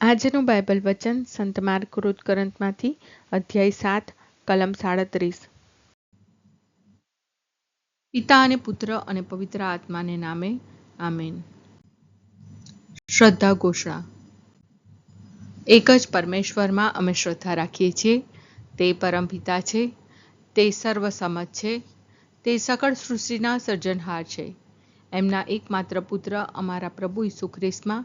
આજનું બાઇબલ વચન સંત માર્ક કૃતકરંતમાંથી અધ્યાય સાત, કલમ સાડત્રીસ. પિતા અને પુત્ર અને પવિત્ર આત્માને નામે, આમેન. શ્રદ્ધા ઘોષણા. એક જ પરમેશ્વરમાં અમે શ્રદ્ધા રાખીએ છીએ, તે પરમપિતા છે, તે સર્વસમજ છે, તે સકળ સૃષ્ટિના સર્જનહાર છે. એમના એકમાત્ર પુત્ર અમારા પ્રભુ ઈસુ ખ્રિસ્તમાં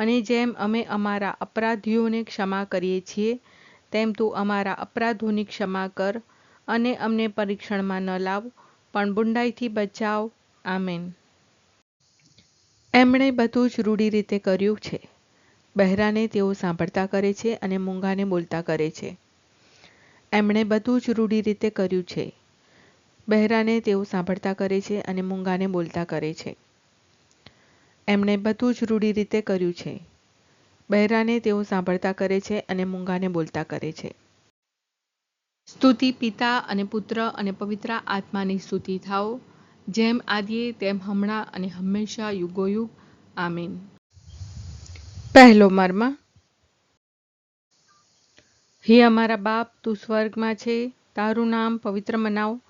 અને જેમ અમે અમારા અપરાધીઓને ક્ષમા કરીએ છીએ, તેમ તું અમારા અપરાધોની ક્ષમા કર અને અમને પરીક્ષણમાં ન લાવ, પણ બુંડાઈથી બચાવ. આમેન. એમણે બધું જ રૂઢી રીતે કર્યું છે. બહેરાને તેઓ સાંભળતા કરે છે અને મૂંગાને બોલતા કરે છે. એમણે બધું જ રૂઢી રીતે કર્યું છે. બહેરાને તેઓ સાંભળતા કરે છે અને મૂંગાને બોલતા કરે છે. એમણે બધું જ રૂઢી રીતે કર્યું છે. બહેરાને તેઓ સાંભળતા કરે છે અને મૂંગાને બોલતા કરે છે. સ્તુતિ પિતા અને પુત્ર અને પવિત્ર આત્માની સ્તુતિ થાઓ. જેમ આદિએ, તેમ હમણાં અને હંમેશા યુગોયુગ. આમીન. પહેલો મર્મ. હે અમારા બાપ, તું સ્વર્ગમાં છે. તારું નામ પવિત્ર મનાવ.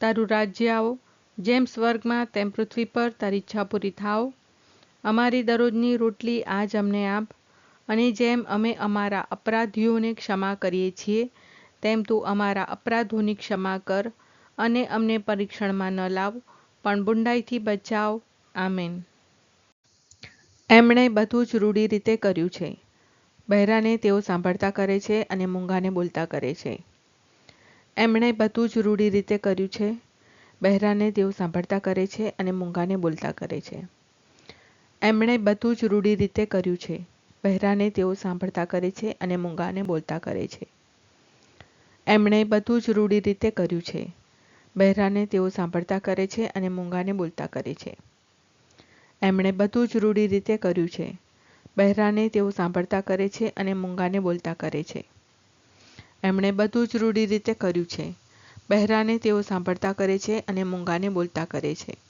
તારું રાજ્ય આવો. જેમ સ્વર્ગમાં, તેમ પૃથ્વી પર તારી ઈચ્છા પૂરી થાવ અમારી દરરોજની રોટલી આજ અમને આપ અને જેમ અમે અમારા અપરાધીઓને ક્ષમા કરીએ છીએ, તેમ તું અમારા અપરાધોની ક્ષમા કર અને અમને પરીક્ષણમાં ન લાવ, પણ બુંડાઈથી બચાવ. આમેન. એમણે બધું જ રૂઢી રીતે કર્યું છે. બહેરાને તેઓ સાંભળતા કરે છે અને મૂંગાને બોલતા કરે છે. એમણે બધું જ રૂઢી રીતે કર્યું છે. બહેરાને તેઓ સાંભળતા કરે છે અને મૂંગાને બોલતા કરે છે. એમણે બધું જ રૂઢી રીતે કર્યું છે. બહેરાને તેઓ સાંભળતા કરે છે અને મૂંગાને બોલતા કરે છે. એમણે બધું જ રૂઢી રીતે કર્યું છે. બહેરાને તેઓ સાંભળતા કરે છે અને મૂંગાને બોલતા કરે છે. એમણે બધું જ રૂઢી રીતે કર્યું છે. બહેરાને તેઓ સાંભળતા કરે છે અને મૂંગાને બોલતા કરે છે. એમણે બધું જ રૂઢી રીતે કર્યું છે. બહેરાને તેઓ સાંભળતા કરે છે અને મૂંગાને બોલતા કરે છે.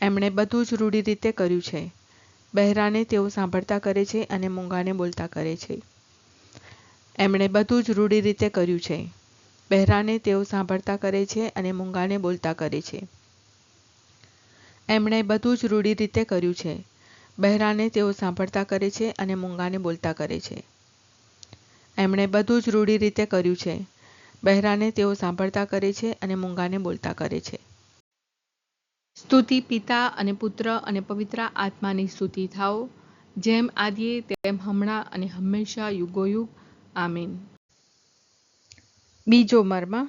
એમણે બધું જ રૂઢી રીતે કર્યું છે. બહેરાને તેઓ સાંભળતા કરે છે અને મૂંગાને બોલતા કરે છે. એમણે બધું જ રૂઢી રીતે કર્યું છે. બહેરાને તેઓ સાંભળતા કરે છે અને મૂંગાને બોલતા કરે છે. એમણે બધું જ રૂઢી રીતે કર્યું છે. બહેરાને તેઓ સાંભળતા કરે છે અને મૂંગાને બોલતા કરે છે. એમણે બધું જ રૂઢી રીતે કર્યું છે. બહેરાને તેઓ સાંભળતા કરે છે અને મૂંગાને બોલતા કરે છે. સ્તુતિ પિતા અને પુત્ર અને પવિત્ર આત્માની સ્તુતિ થાઓ. જેમ આદિએ, તેમ હમણાં અને હંમેશા યુગોયુગ. આમીન. બીજો મર્મ.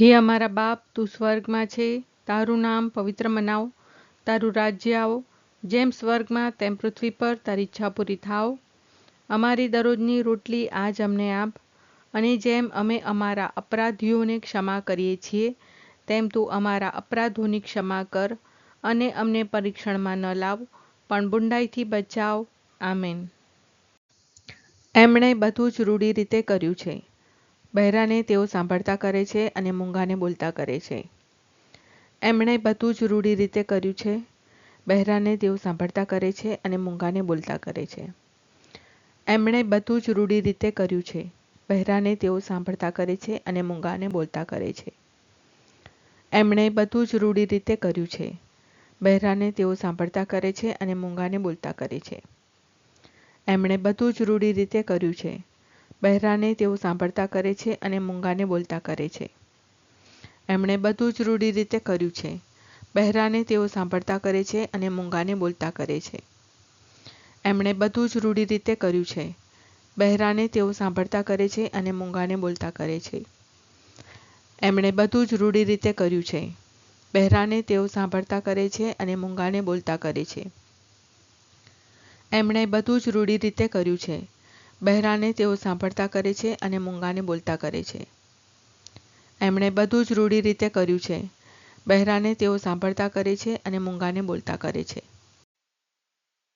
હે અમારા બાપ, તું સ્વર્ગમાં છે. તારું નામ પવિત્ર મનાવ. તારું રાજ્ય આવો. જેમ સ્વર્ગમાં, તેમ પૃથ્વી પર તારી ઈચ્છા પૂરી થાવ અમારી દરરોજની રોટલી આજ અમને આપ. અને જેમ અમે અમારા અપરાધીઓને ક્ષમા કરીએ છીએ, તેમ તું અમારા અપરાધોની ક્ષમા કર અને અમને પરીક્ષણમાં ન લાવ, પણ બુંડાઈથી બચાવ. આમેન. એમણે બધું જ રૂઢી રીતે કર્યું છે. બહેરાને તેઓ સાંભળતા કરે છે અને મૂંગાને બોલતા કરે છે. એમણે બધું જ રૂઢી રીતે કર્યું છે. બહેરાને તેઓ સાંભળતા કરે છે અને મૂંગાને બોલતા કરે છે. એમણે બધું જ રૂઢી રીતે કર્યું છે. બહેરાને તેઓ સાંભળતા કરે છે અને મૂંગાને બોલતા કરે છે. એમણે બધું જ રૂઢી રીતે કર્યું છે. બહેરાને તેઓ સાંભળતા કરે છે અને મૂંગાને બોલતા કરે છે. એમણે બધું જ રૂઢી રીતે કર્યું છે. બહેરાને તેઓ સાંભળતા કરે છે અને મૂંગાને બોલતા કરે છે. એમણે બધું જ રૂઢી રીતે કર્યું છે. બહેરાને તેઓ સાંભળતા કરે છે અને મૂંગાને બોલતા કરે છે. એમણે બધું જ રૂઢી રીતે કર્યું છે. બહેરાને તેઓ સાંભળતા કરે છે અને મૂંગાને બોલતા કરે છે. એમણે બધું જ રૂઢી રીતે કર્યું છે. બહેરાને તેઓ સાંભળતા કરે છે અને મૂંગાને બોલતા કરે છે. એમણે બધું જ રૂઢી રીતે કર્યું છે. બહેરાને તેઓ સાંભળતા કરે છે અને મૂંગાને બોલતા કરે છે. એમણે બધું જ રૂઢી રીતે કર્યું છે. બહેરાને તેઓ સાંભળતા કરે છે અને મૂંગાને બોલતા કરે છે.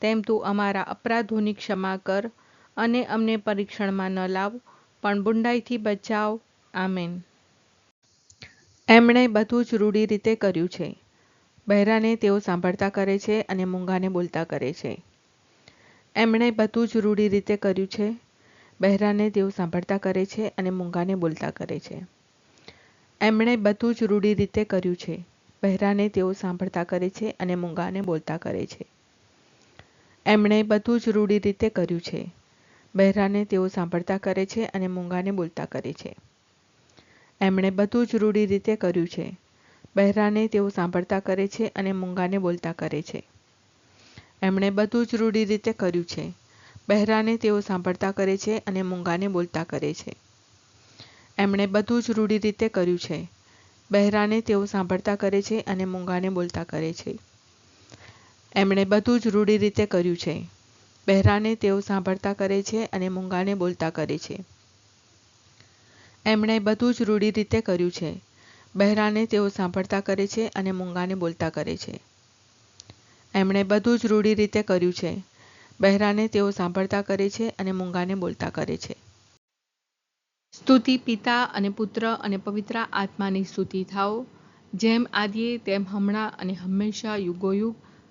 તેમ તું અમારા અપરાધોની ક્ષમા કર અને અમને પરીક્ષણમાં ન લાવ, પણ બુંડાઈથી બચાવ. આમેન. એમણે બધું જ રૂઢી રીતે કર્યું છે. બહેરાને તેઓ સાંભળતા કરે છે અને મૂંગાને બોલતા કરે છે. એમણે બધું જ રૂઢી રીતે કર્યું છે. બહેરાને તેઓ સાંભળતા કરે છે અને મૂંગાને બોલતા કરે છે. એમણે બધું જ રૂઢી રીતે કર્યું છે. બહેરાને તેઓ સાંભળતા કરે છે અને મૂંગાને બોલતા કરે છે. એમણે બધું જ રૂઢી રીતે કર્યું છે. બહેરાને તેઓ સાંભળતા કરે છે અને મૂંગાને બોલતા કરે છે. એમણે બધું જ રૂઢી રીતે કર્યું છે. બહેરાને તેઓ સાંભળતા કરે છે અને મૂંગાને બોલતા કરે છે. એમણે બધું જ રૂઢી રીતે કર્યું છે. બહેરાને તેઓ સાંભળતા કરે છે અને મૂંગાને બોલતા કરે છે. એમણે બધું જ રૂઢી રીતે કર્યું છે. બહેરાને તેઓ સાંભળતા કરે છે અને મૂંગાને બોલતા કરે છે. એમણે બધું જ રૂઢી રીતે કર્યું છે. બહેરાને તેઓ સાંભળતા કરે છે અને મૂંગાને બોલતા કરે છે. એમણે બધું જ રૂઢી રીતે કર્યું છે. બહેરાને તેઓ સાંભળતા કરે છે અને મૂંગાને બોલતા કરે છે. એમણે બધું જ રૂઢી રીતે કર્યું છે. બહેરાને તેઓ સાંભળતા કરે છે અને મૂંગાને બોલતા કરે છે. સ્તુતિ પિતા અને પુત્ર અને પવિત્ર આત્માની સ્તુતિ થાઓ. જેમ આદિએ, તેમ હમણાં અને હંમેશા યુગોયુગ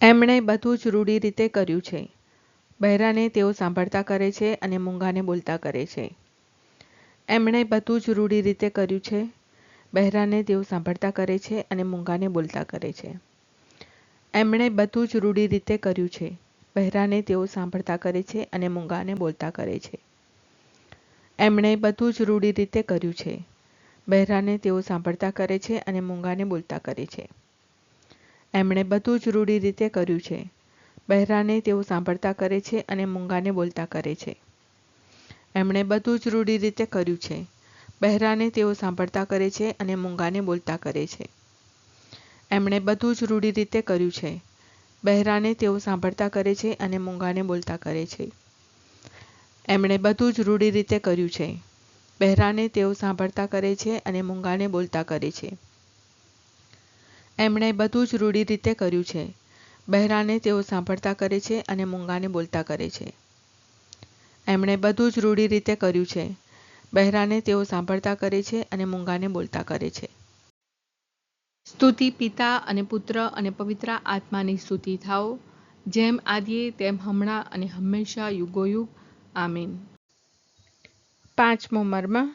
એમણે બધું જ રૂઢી રીતે કર્યું છે. બહેરાને તેઓ સાંભળતા કરે છે અને મૂંગાને બોલતા કરે છે. એમણે બધું જ રૂઢી રીતે કર્યું છે. બહેરાને તેઓ સાંભળતા કરે છે અને મૂંગાને બોલતા કરે છે. એમણે બધું જ રૂઢી રીતે કર્યું છે. બહેરાને તેઓ સાંભળતા કરે છે અને મૂંગાને બોલતા કરે છે. એમણે બધું જ રૂઢી રીતે કર્યું છે. બહેરાને તેઓ સાંભળતા કરે છે અને મૂંગાને બોલતા કરે છે. એમણે બધું જ રૂઢી રીતે કર્યું છે. બહેરાને તેઓ સાંભળતા કરે છે અને મૂંગાને બોલતા કરે છે. એમણે બધું જ રૂઢી રીતે કર્યું છે. બહેરાને તેઓ સાંભળતા કરે છે અને મૂંગાને બોલતા કરે છે. એમણે બધું જ રૂઢી રીતે કર્યું છે. બહેરાને તેઓ સાંભળતા કરે છે અને મૂંગાને બોલતા કરે છે. એમણે બધું જ રૂઢી રીતે કર્યું છે. બહેરાને તેઓ સાંભળતા કરે છે અને મૂંગાને બોલતા કરે છે. એમણે બધું જ રૂઢી રીતે કર્યું છે. બહેરાને તેઓ સાંભળતા કરે છે અને મૂંગાને બોલતા કરે છે. એમણે બધું જ રૂઢી રીતે કર્યું છે. બહેરાને તેઓ સાંભળતા કરે છે અને મૂંગાને બોલતા કરે છે. સ્તુતિ પિતા અને પુત્ર અને પવિત્ર આત્માની સ્તુતિ થાઓ. જેમ આદિએ તેમ હમણાં અને હંમેશા યુગોયુગ. આમીન. પાંચમો મર્મ.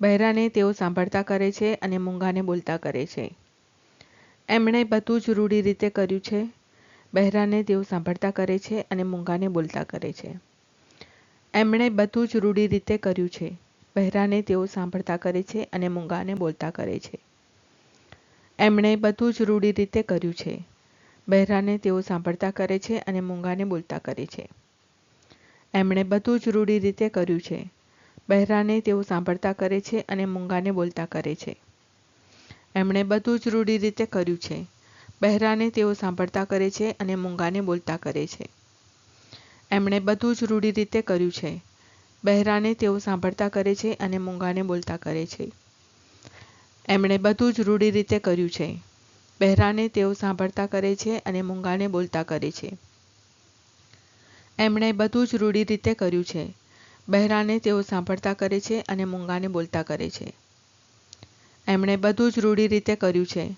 બહેરાને તેઓ સાંભળતા કરે છે અને મૂંગાને બોલતા કરે છે. એમણે બધું જ રૂઢી રીતે કર્યું છે. બહેરાને તેઓ સાંભળતા કરે છે અને મૂંગાને બોલતા કરે છે. એમણે બધું જ રૂઢી રીતે કર્યું છે. બહેરાને તેઓ સાંભળતા કરે છે અને મૂંગાને બોલતા કરે છે. એમણે બધું જ રૂઢી રીતે કર્યું છે. બહેરાને તેઓ સાંભળતા કરે છે અને મૂંગાને બોલતા કરે છે. એમણે બધું જ રૂઢી રીતે કર્યું છે. બહેરાને તેઓ સાંભળતા કરે છે અને મૂંગાને બોલતા કરે છે. એમણે બધું જ રૂઢી રીતે કર્યું છે. બહેરાને તેઓ સાંભળતા કરે છે અને મૂંગાને બોલતા કરે છે. એમણે બધું જ રૂઢી રીતે કર્યું છે. બહેરાને તેઓ સાંભળતા કરે છે અને મૂંગાને બોલતા કરે છે. એમણે બધું જ રૂઢી રીતે કર્યું છે. બહેરાને તેઓ સાંભળતા કરે છે અને મૂંગાને બોલતા કરે છે. એમણે બધું જ રૂઢી રીતે કર્યું છે. બહેરાને તેઓ સાંભળતા કરે છે અને મૂંગાને બોલતા કરે છે. એમણે બધું જ રૂઢી રીતે કર્યું છે.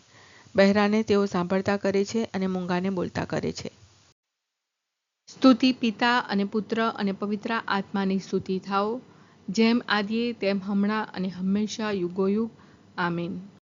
બહેરાને તેઓ સાંભળતા કરે છે અને મૂંગાને બોલતા કરે છે. સ્તુતિ પિતા અને પુત્ર અને પવિત્ર આત્માની સ્તુતિ થાઓ. જેમ આદિએ, તેમ હમણાં અને હંમેશા યુગોયુગ. આમીન.